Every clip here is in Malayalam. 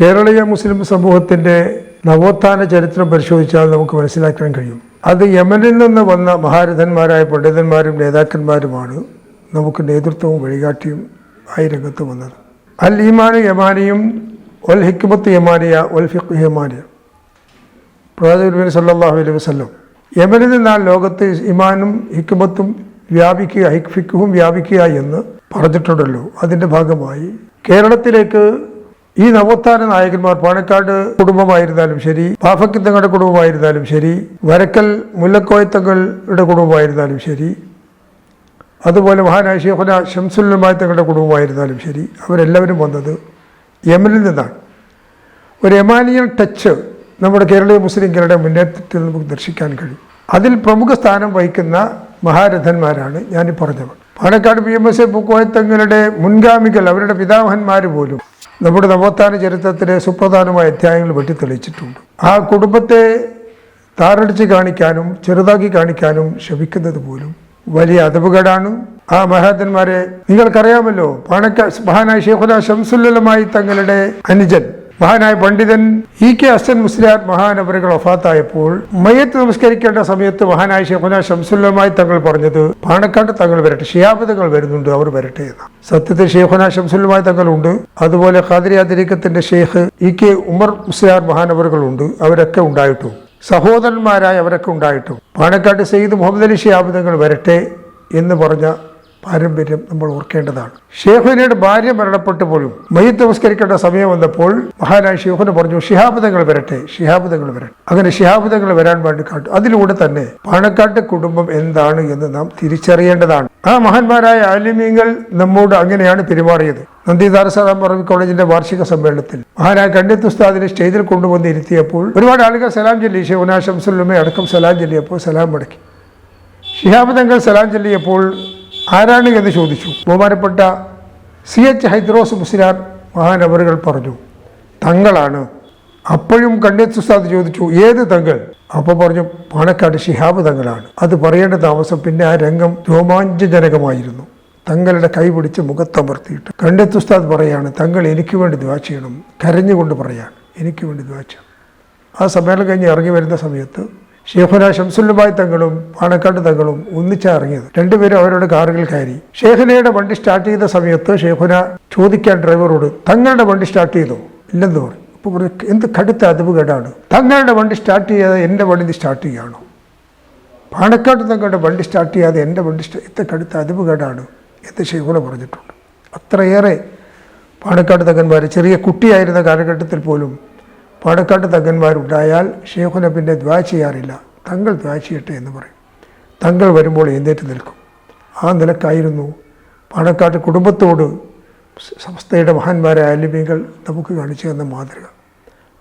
കേരളീയ മുസ്ലിം സമൂഹത്തിന്റെ നവോത്ഥാന ചരിത്രം പരിശോധിച്ചാൽ നമുക്ക് മനസ്സിലാക്കാൻ കഴിയും. അത് യമനിൽ നിന്ന് വന്ന മഹാരഥന്മാരായ പണ്ഡിതന്മാരും നേതാക്കന്മാരുമാണ് നമുക്ക് നേതൃത്വവും വഴികാട്ടിയും ആയി രംഗത്ത് വന്നത്. അൽ ഈമാന് യമാനിയും ഒൽ ഹിക്മത്ത് യമാനിയ ഒൽ ഫിഖ് യമാനിയ. പ്രവാചകൻ സല്ലല്ലാഹു അലൈഹി വസല്ലം. യമനിൽ നിന്നാണ് ലോകത്ത് ഇമാനും ഹിക്മത്തും വ്യാപിക്കുക ഹിക്ഫിക്കും വ്യാപിക്കുക എന്ന് പറഞ്ഞിട്ടുണ്ടല്ലോ. അതിന്റെ ഭാഗമായി കേരളത്തിലേക്ക് ഈ നവോത്ഥാന നായകന്മാർ പാണക്കാട് കുടുംബമായിരുന്നാലും ശരി പാഫക്കിത്തങ്ങളുടെ കുടുംബമായിരുന്നാലും ശരി വരക്കൽ മുല്ലക്കോയത്തങ്ങളുടെ കുടുംബമായിരുന്നാലും ശരി അതുപോലെ മഹാനായ ഷേഖുന ഷംസുല്ലമായ കുടുംബമായിരുന്നാലും ശരി അവരെല്ലാവരും വന്നത് യമനിൽ നിന്നാണ്. ഒരു യമാനിയൻ ടച്ച് നമ്മുടെ കേരളീയ മുസ്ലിംകളുടെ മുന്നേറ്റത്തിൽ നമുക്ക് ദർശിക്കാൻ കഴിയും. അതിൽ പ്രമുഖ സ്ഥാനം വഹിക്കുന്ന മഹാരഥന്മാരാണ് ഞാൻ പറഞ്ഞവർ Panakkad P M S A പൂക്കോയത്തങ്ങളുടെ മുൻഗാമികൾ അവരുടെ പിതാമഹന്മാർ പോലും നമ്മുടെ നവോത്ഥാന ചരിത്രത്തിലെ സുപ്രധാനമായ അധ്യായങ്ങൾ വെട്ടിത്തെളിച്ചിട്ടുണ്ട്. ആ കുടുംബത്തെ താറടിച്ച് കാണിക്കാനും ചെറുതാക്കി കാണിക്കാനും ശ്രമിക്കുന്നത് പോലും വലിയ അതപകടാണ് ആ മഹാത്മന്മാരെ നിങ്ങൾക്കറിയാമല്ലോ പാണക്ക മഹാനായ ഷേഖുല ഷംസുല്ലമായി തങ്ങളുടെ അനുജൻ മഹാനായ പണ്ഡിതൻ ഇ കെ അസൻ മുസ്ലിയാർ മഹാനവരുകൾ ഒഫാത്തായപ്പോൾ മയ്യത്ത് നമസ്കരിക്കേണ്ട സമയത്ത് മഹാനായ ഷെഖുന ഷംസുല്ലമായി തങ്ങൾ പറഞ്ഞത് പാണക്കാട് തങ്ങൾ വരട്ടെ ഷിയാബിതങ്ങൾ വരുന്നുണ്ട് അവർ വരട്ടെ എന്ന്. സത്യത്തിൽ ഷെയ്ഖുന ഷംസുല്ലമായി തങ്ങളുണ്ട്. അതുപോലെ ഖാദിരി അതിരീക്കത്തിന്റെ ഷെയ്ഖ് ഇ കെ ഉമർ മുസ്ലിയാർ മഹാനവറുകളുണ്ട് അവരൊക്കെ ഉണ്ടായിട്ടും. സഹോദരന്മാരായ അവരൊക്കെ ഉണ്ടായിട്ടും. പാണക്കാട് സെയ്ദ് മുഹമ്മദ് അലി ഷിയാബിതങ്ങൾ വരട്ടെ എന്ന് പറഞ്ഞ പാരമ്പര്യം നമ്മൾ ഓർക്കേണ്ടതാണ്. ഷേഖുനയുടെ ഭാര്യ മരണപ്പെട്ടപ്പോഴും മയ്യത്ത് നമസ്കരിക്കേണ്ട സമയം വന്നപ്പോൾ മഹാനായ ഷേഖുന പറഞ്ഞു ഷിഹാബുദങ്ങൾ വരട്ടെ ഷിഹാബുദങ്ങൾ വരട്ടെ. അങ്ങനെ ഷിഹാബുദങ്ങൾ വരാൻ വേണ്ടി കാട്ടു അതിലൂടെ തന്നെ പാണക്കാട്ട് കുടുംബം എന്താണ് എന്ന് നാം തിരിച്ചറിയേണ്ടതാണ്. ആ മഹാന്മാരായ ആലിമീങ്ങൾ നമ്മോട് അങ്ങനെയാണ് പെരുമാറിയത്. നന്ദി ദാരസാദാം പറമ്പ് കോളേജിന്റെ വാർഷിക സമ്മേളനത്തിൽ മഹാനായ കണ്ഡിത്ത് ഉസ്താദിനെ സ്റ്റേജിൽ കൊണ്ടുവന്ന് ഇരുത്തിയപ്പോൾ ഒരുപാട് ആളുകൾ സലാം ചൊല്ലി. ഷെഹുന ഷംസുല്ലമെ അടക്കം സലാം ചൊല്ലിയപ്പോൾ സലാം മടക്കി. ഷിഹാബ് തങ്ങൾ സലാം ചൊല്ലിയപ്പോൾ ആരാണ് എന്ന് ചോദിച്ചു. ബഹുമാനപ്പെട്ട സി എച്ച് ഹൈദ്രോസ് മുസ്ലിയാർ മഹാനവറുകൾ പറഞ്ഞു തങ്ങളാണ്. അപ്പോഴും കണ്ണിയത്ത് ഉസ്താദ് ചോദിച്ചു ഏത് തങ്ങൾ? അപ്പോൾ പറഞ്ഞു പാണക്കാട് ഷിഹാബ് തങ്ങളാണ്. അത് പറയേണ്ട താമസം പിന്നെ ആ രംഗം രോമാഞ്ചജനകമായിരുന്നു. തങ്ങളുടെ കൈ പിടിച്ച് മുഖത്തമർത്തിയിട്ട്. കണ്ണിയത്ത് ഉസ്താദ് പറയാണ് തങ്ങൾ എനിക്ക് വേണ്ടി ദ്വാ ചെയ്യണം. കരഞ്ഞുകൊണ്ട് പറയാണ് എനിക്ക് വേണ്ടി ദ്വാ ചെയ്യണം. ആ സമ്മേളനം കഴിഞ്ഞ് ഇറങ്ങി വരുന്ന സമയത്ത് ഷേഖുന ഷംസുല്ലുബായ് തങ്ങളും പാണക്കാട് തങ്ങളും ഒന്നിച്ചാ ഇറങ്ങിയത് രണ്ടുപേരും അവരുടെ കാറുകൾ കയറി. ഷേഖുനയുടെ വണ്ടി സ്റ്റാർട്ട് ചെയ്ത സമയത്ത് ഷേഖുന ചോദിക്കാൻ ഡ്രൈവറോട് തങ്ങളുടെ വണ്ടി സ്റ്റാർട്ട് ചെയ്തോ? ഇല്ലെന്ന് പറഞ്ഞു. അപ്പോൾ പറഞ്ഞു എന്ത് കടുത്ത അതിവ് കേടാണ്. തങ്ങളുടെ വണ്ടി സ്റ്റാർട്ട് ചെയ്യാതെ എന്റെ വണ്ടി സ്റ്റാർട്ട് ചെയ്യുകയാണോ? പാണക്കാട് തങ്ങളുടെ വണ്ടി സ്റ്റാർട്ട് ചെയ്യാതെ എന്റെ വണ്ടി ഇത്ര കടുത്ത അതിവ് കേടാണ് എന്ന് ഷെയ്ഖുന പറഞ്ഞിട്ടുണ്ട്. അത്രയേറെ പാണക്കാട് തങ്ങന്മാർ ചെറിയ കുട്ടിയായിരുന്ന കാലഘട്ടത്തിൽ പോലും പാണക്കാട് തങ്ങന്മാരുണ്ടായാൽ ഷെയ്ഖുന പിന്നെ ദ്വാ ചെയ്യാറില്ല. തങ്ങൾ ദ്വാ ചെയ്യട്ടെ എന്ന് പറയും. തങ്ങൾ വരുമ്പോൾ എഴുന്നേറ്റ് നിൽക്കും. ആ നിലക്കായിരുന്നു പാണക്കാട്ട് കുടുംബത്തോട് സംസ്ഥയുടെ മഹാന്മാരായ അലിമികൾ നമുക്ക് കാണിച്ചു തന്ന മാതൃക.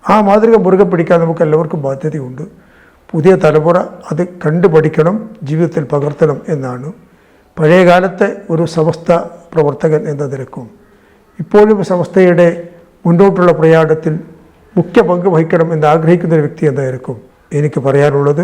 ആ മാതൃക മുറുകെ പിടിക്കാൻ നമുക്ക് എല്ലാവർക്കും ബാധ്യതയുണ്ട്. പുതിയ തലമുറ അത് കണ്ടു പഠിക്കണം ജീവിതത്തിൽ പകർത്തണം എന്നാണ്. പഴയ കാലത്തെ ഒരു സമസ്ത പ്രവർത്തകൻ എന്ന നിലക്കും ഇപ്പോഴും സമസ്തയുടെ മുന്നോട്ടുള്ള പ്രയാണത്തിൽ മുഖ്യ പങ്ക് വഹിക്കണം എന്ന് ആഗ്രഹിക്കുന്ന ഒരു വ്യക്തി എന്തായിരിക്കും? എനിക്ക് പറയാനുള്ളത്